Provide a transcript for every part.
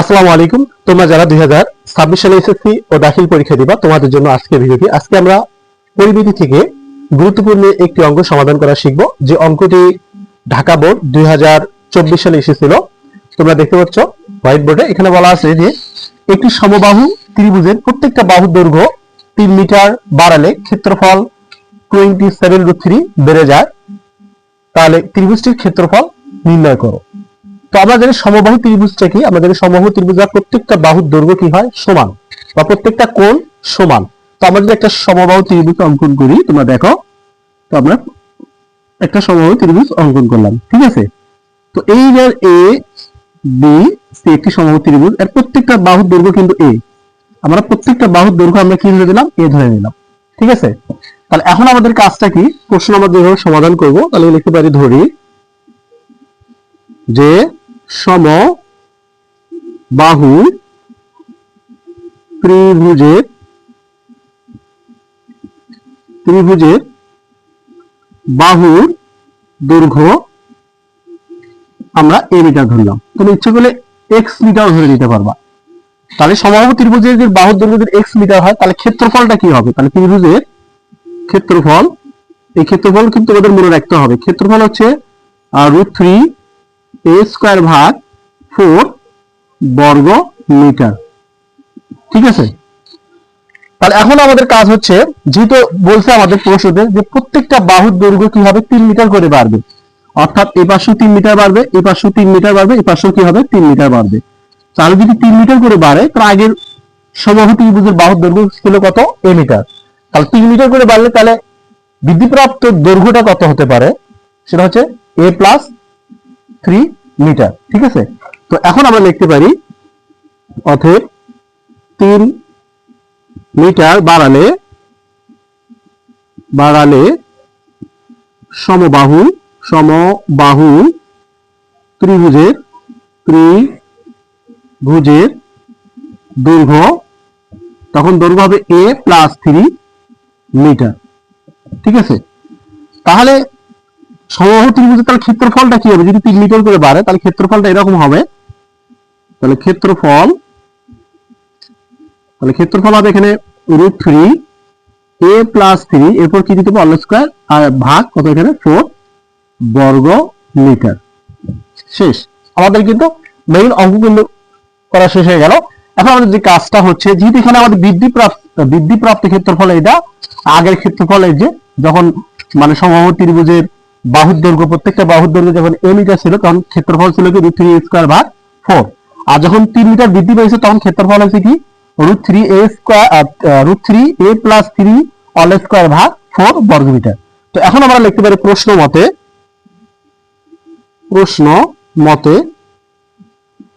আসসালামু আলাইকুম। তোমরা যারা দুই হাজার ছাব্বিশ সালে এসএসসি ও দাখিল পরীক্ষা দিবা, তোমাদের জন্য আজকে ভিডিওটি। আজকে আমরা পরিমিতি থেকে গুরুত্বপূর্ণ একটি অঙ্ক সমাধান করা শিখব, যে অঙ্কটি ঢাকা বোর্ড দুই হাজার চব্বিশ সালে এসেছিল। তোমরা দেখতে পাচ্ছ, হোয়াইট বোর্ডে এখানে বলা আছে যে একটি সমবাহু ত্রিভুজের প্রত্যেকটা বাহুর দৈর্ঘ্য তিন মিটার বাড়ালে ক্ষেত্রফল টোয়েন্টি সেভেন রুট থ্রি বেড়ে যায়। তাহলে ত্রিভুজটির ক্ষেত্রফল নির্ণয় করো। তো আমরা জানি সমবাহু ত্রিভুজটা কি আমরা জানি সমবাহু ত্রিভুজের প্রত্যেকটা বাহুর দৈর্ঘ্য কি হয়? সমান। বা প্রত্যেকটা কোণ সমান। তো আমরা যদি একটা সমবাহু ত্রিভুজ অঙ্কন করি, তোমরা দেখো, তো আমরা একটা সমবাহু ত্রিভুজ অঙ্কন করলাম, ঠিক আছে? তো এই যে এ বি সি একটি সমবাহু ত্রিভুজ, এর প্রত্যেকটা বাহুর দৈর্ঘ্য কিন্তু এ আমরা প্রত্যেকটা বাহুর দৈর্ঘ্য আমরা কি ধরে দিলাম এ ধরে নিলাম, ঠিক আছে? তাহলে এখন আমাদের কাজটা কি? প্রশ্ন আমরা যেভাবে সমাধান করব, তাহলে লিখতে পারি ধরি যে সম বাহু ত্রিভুজের ত্রিভুজের বাহুর দৈর্ঘ্য আমরা এ মিটার ধরলাম। তুমি ইচ্ছে করলে এক্স মিটার ধরে নিতে পারবা। তাহলে সমবাহু ত্রিভুজের যে বাহুর দৈর্ঘ্য যদি এক্স মিটার হয়, তাহলে ক্ষেত্রফলটা কি হবে? তাহলে ত্রিভুজের ক্ষেত্রফল, এই ক্ষেত্রফল কিন্তু ওদের মনে রাখতে হবে। ক্ষেত্রফল হচ্ছে রুট থ্রি এ স্কোয়ার ভাগ ফোর বর্গ মিটার ঠিক আছে? তাহলে এখন আমাদের কাজ হচ্ছে, যেহেতু বলছে আমাদের প্রশ্নতে যে প্রত্যেকটা বাহুর দৈর্ঘ্য কি হবে তিন মিটার করে বাড়বে। অর্থাৎ এ পাশেও তিন মিটার বাড়বে, এ পাশেও তিন মিটার বাড়বে, এ পাশেও কি হবে? তিন মিটার বাড়বে। তাহলে যদি তিন মিটার করে বাড়ে তার আগের সমবাহু ত্রিভুজের বাহুর দৈর্ঘ্য ছিল কত? এ মিটার তাহলে তিন মিটার করে বাড়লে তাহলে বৃদ্ধিপ্রাপ্ত দৈর্ঘ্যটা কত হতে পারে? সেটা হচ্ছে এ প্লাস থ্রি মিটার, ঠিক আছে? তো এখন আমরা লিখতে পারি অতএব তিন মিটার বাড়ালে বাড়ালে সমবাহু সমবাহু ত্রিভুজের ত্রিভুজের দৈর্ঘ্য, তখন দৈর্ঘ্য হবে এ প্লাস থ্রি মিটার, ঠিক আছে? তাহলে সমবাহু ত্রিভুজের তাহলে ক্ষেত্রফলটা কি হবে? যদি তিন মিটার করে বাড়ে, তাহলে ক্ষেত্রফলটা এরকম হবে। তাহলে ক্ষেত্রফল তাহলে ক্ষেত্রফল হবে এখানে root three a plus three এরপর কি দিতে হবে? স্কোয়ার আর ভাগ কত এখানে? ফোর বর্গ মিটার। শেষ। আমাদের কিন্তু মেইন অঙ্ক কিন্তু করা শেষ হয়ে গেল। এখন আমাদের যে কাজটা হচ্ছে, যেহেতু এখানে আমাদের বৃদ্ধি প্রাপ্ত বৃদ্ধি প্রাপ্ত ক্ষেত্রফল এটা আগের ক্ষেত্রফল এই যে, যখন মানে সমবাহু ত্রিভুজের বাহুর দৈর্ঘ্য, প্রত্যেকটা বাহুর দৈর্ঘ্য যখন এ মিটার ছিল, তখন ক্ষেত্রফল ছিল কি? রুট থ্রি স্কোয়ার ভাগ ফোর আর যখন তিন মিটার বৃদ্ধি পেয়েছে, তখন ক্ষেত্রফল হচ্ছে কি? Root three a square root three a plus three all square ভাগ ফোর বর্গমিটার। তো এখন আমরা লিখতে পারি প্রশ্ন মতে প্রশ্ন মতে,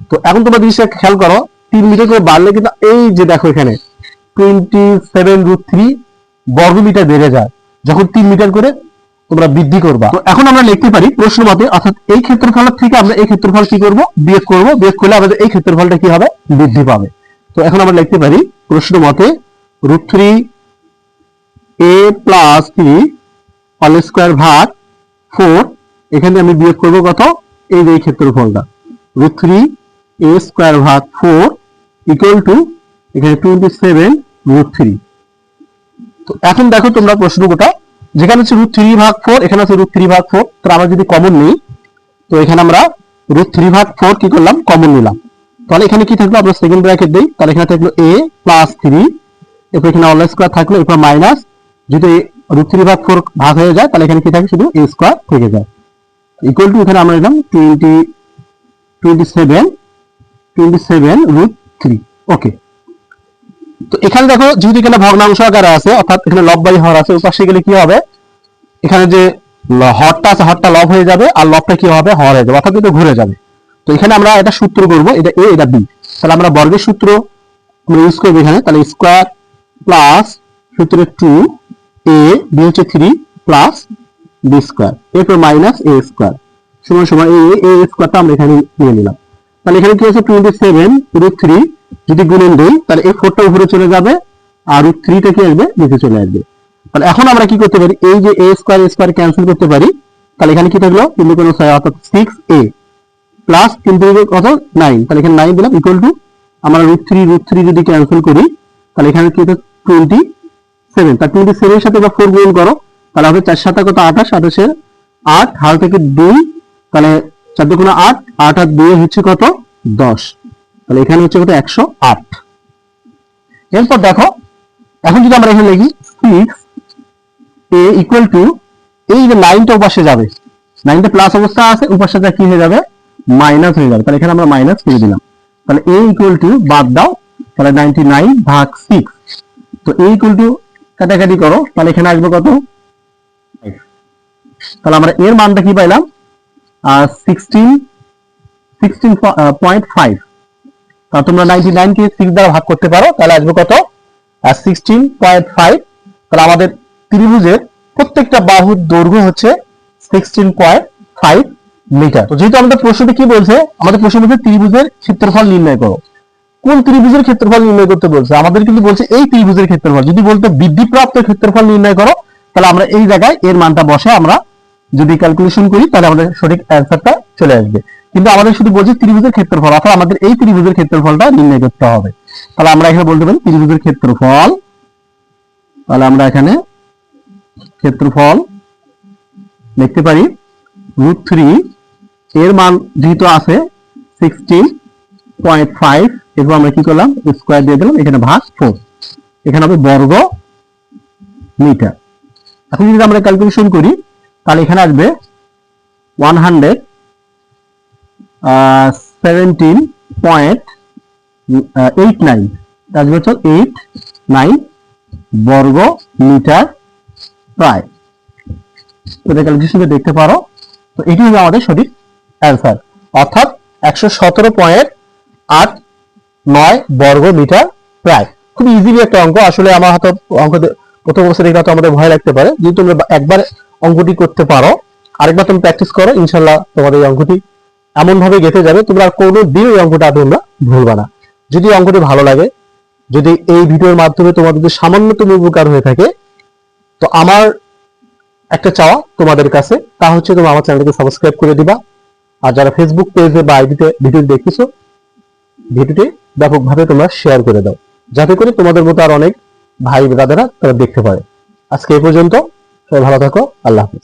তো এখন তোমরা জিনিসটা খেয়াল করো, তিন মিটার করে বাড়লে কিন্তু এই যে দেখো এখানে টোয়েন্টি সেভেন রুট থ্রি বর্গমিটার বেড়ে যায়। যখন তিন মিটার করে তোমরা বৃদ্ধি করবা। তো এখন আমরা লিখতে পারি প্রশ্ন মতে অর্থাৎ এই ক্ষেত্রফল থেকে আমরা এই ক্ষেত্রফল কি করব? বিয়োগ করব। বিয়োগ করলে আমাদের এই ক্ষেত্রফলটা কি হবে? বৃদ্ধি পাবে। তো এখন আমরা লিখতে পারি প্রশ্ন মতে root three a plus three all square ভাগ ফোর এখানে আমি বিয়োগ করব কত? এই যে ক্ষেত্রফলটা। রুট থ্রি এ স্কোয়ার ভাগ ফোর ইকুয়াল টু এখানে টোয়েন্টি সেভেন রুট থ্রি তো এখন দেখো তোমরা প্রশ্ন প্রশ্নটা যেখানে হচ্ছে রুট থ্রি ভাগ ফোর এখানে আছে রুট থ্রি ভাগ ফোর তো আমরা যদি কমন নিই, তো এখানে আমরা রুট থ্রি ভাগ ফোর কি করলাম? কমন নিলাম। তাহলে এখানে কি থাকল? আমরা সেকেন্ড ব্র্যাকেট দিই। তাহলে এখানে থাকল এ প্লাস থ্রি এরপর এখানে অল স্কোয়ার থাকল, এরপর মাইনাস যদি রুট থ্রি ভাগ ফোর ভাগ হয়ে যায়, তাহলে এখানে কি থাকে? শুধু এ স্কোয়ার থেকে যায়। ইকুয়াল টু এখানে আমরা নিলাম twenty twenty seven twenty seven root three okay তো এখানে দেখো, যেহেতু এখানে ভগ্নাংশ আকারে আছে, অর্থাৎ এখানে লব বাই হর আছে ওই পাশে গেলে কি হবে? এখানে যে হরটা আছে, হরটা লব হয়ে যাবে, আর লবটা কি হবে? হর হয়ে যাবে, অর্থাৎ এটা ঘুরে যাবে। তো এখানে আমরা এটা সূত্র করব, এটা এ এটা বি তাহলে আমরা বর্গের সূত্র আমরা ইউজ করব এখানে, তাহলে স্কোয়ার প্লাস সূত্রে টু এ বি হচ্ছে থ্রি প্লাস বি স্কোয়ার এরপর মাইনাস এ স্কোয়ার সমান সমান এ এ স্কোয়ারটা আমরা এখানে নিয়ে নিলাম। তাহলে এখানে কি আছে টোয়েন্টি সেভেন রুট থ্রি যদি গুণন দিই, তাহলে এই ফোরটা উপরে চলে যাবে আর রুট থ্রিটা কি আসবে? নিচে চলে আসবে। তাহলে এখন আমরা কি করতে পারি? এই যে a square a square cancel করতে পারি, তাহলে এখানে কি থাকল? কিন্তু কোনো ছয় অর্থাৎ সিক্স এ প্লাস তিন কত নাইন তাহলে এখানে নাইন দিলাম ইকুয়াল টু আমরা রুট থ্রি রুট থ্রি যদি ক্যান্সেল করি, তাহলে এখানে কি টোয়েন্টি সেভেন তার টোয়েন্টি সেভেনের সাথে বা ফোর গুণ করো, তাহলে হবে চার সাথে কত? আঠাশ। আঠাশের আট, হাল থেকে দুই, তাহলে চার দুগুণে আট আট আর দুই হচ্ছে কত? দশ। তাহলে এখানে হচ্ছে কত একশো আট। এরপর দেখো, এখন যদি আমরা এখানে লিখি সিক্স এ ইকুয়াল টু এই যে লাইনটা উপাশে যাবে, লাইনটা প্লাস অবস্থা আছে উপাশটা কি হয়ে যাবে? মাইনাস হয়ে যাবে। তাহলে এখানে আমরা মাইনাস করে দিলাম। তাহলে এ ইকুয়াল টু বাদ দাও, তাহলে নাইনটি নাইন ভাগ সিক্স তো এ ইকুয়াল টু কাটাকাটি করো, তাহলে এখানে আসবে কত? তাহলে আমরা এর মানটা কি পাইলাম? সিক্সটিন সিক্সটিন পয়েন্ট ফাইভ তা তোমরা নাইনটি নাইন কে সিক্স দ্বারা ভাগ করতে পারো, তাহলে আসবে কত? সিক্সটিন পয়েন্ট ফাইভ তাহলে আমাদের ত্রিভুজের প্রত্যেকটা বাহুর দৈর্ঘ্য হচ্ছে সিক্সটিন পয়েন্ট ফাইভ মিটার তো যেহেতু আমাদের প্রশ্নটি কি বলছে? আমাদের প্রশ্ন বলছে ত্রিভুজের ক্ষেত্রফল নির্ণয় করো। কোন ত্রিভুজের ক্ষেত্রফল নির্ণয় করতে বলছে? আমাদের কিন্তু বলছে এই ত্রিভুজের ক্ষেত্রফল। যদি বলতো বৃদ্ধিপ্রাপ্ত ক্ষেত্রফল নির্ণয় করো, তাহলে আমরা এই জায়গায় এর মানটা বসে আমরা যদি ক্যালকুলেশন করি, তাহলে আমাদের সঠিক অ্যান্সারটা চলে আসবে। কিন্তু আমাদের শুধু বলছে ত্রিভুজের ক্ষেত্রফল, অর্থাৎ আমাদের এই ত্রিভুজের ক্ষেত্রফলটা নির্ণয় করতে হবে। তাহলে আমরা এখানে বলতে পারি ত্রিভুজের ক্ষেত্রফল, তাহলে আমরা এখানে ক্ষেত্রফল লিখতে পারি রুট থ্রি এর মান যেহেতু আছে সিক্সটিন পয়েন্ট ফাইভ এরপর আমরা কি করলাম? স্কোয়ার দিয়ে দিলাম, এখানে ভাগ ফোর এখানে হবে বর্গ মিটার এখন যদি আমরা ক্যালকুলেশন করি, তাহলে এখানে আসবে one hundred seventeen point eight nine আসবে হচ্ছে এইট নাইন বর্গ মিটার প্রায়। এটা ক্যালকুলেশনে দেখতে পারো। তো এটি হবে আমাদের সঠিক অ্যান্সার অর্থাৎ একশো সতেরো পয়েন্ট আট নয় বর্গ মিটার প্রায়। খুব ইজিলি একটা অঙ্ক। আসলে আমার হয়তো অঙ্ক প্রথম অবস্থা দেখে আমাদের ভয় লাগতে পারে। যদি তুমি একবার অঙ্কটি করতে পারো, আরেকবার তুমি প্র্যাকটিস করো ইনশাল্লাহ তোমাদের এই অঙ্কটি এমন ভাবে গেতে যাবে, তোমরা কোনো দিন এই অঙ্কটা তোমরা ভুলবা না। যদি অঙ্কটি ভালো লাগে, যদি এই ভিডিওর মাধ্যমে তোমাদের সামান্যতম উপকার হয়ে থাকে, তো আমার একটা চাওয়া তোমাদের কাছে, তা হচ্ছে তোমরা আমার চ্যানেলকে সাবস্ক্রাইব করে দিবা। আর যারা ফেসবুক পেজে বা আইডিতে ভিডিও দেখতেছো, ভিডিওটি ব্যাপকভাবে তোমরা শেয়ার করে দাও। যাতে করে তোমাদের মতো আর অনেক ভাই ব্রাদাররা তারা দেখতে পারে। আজকে এই পর্যন্ত, সবাই ভালো থাকো, আল্লাহ হাফিজ।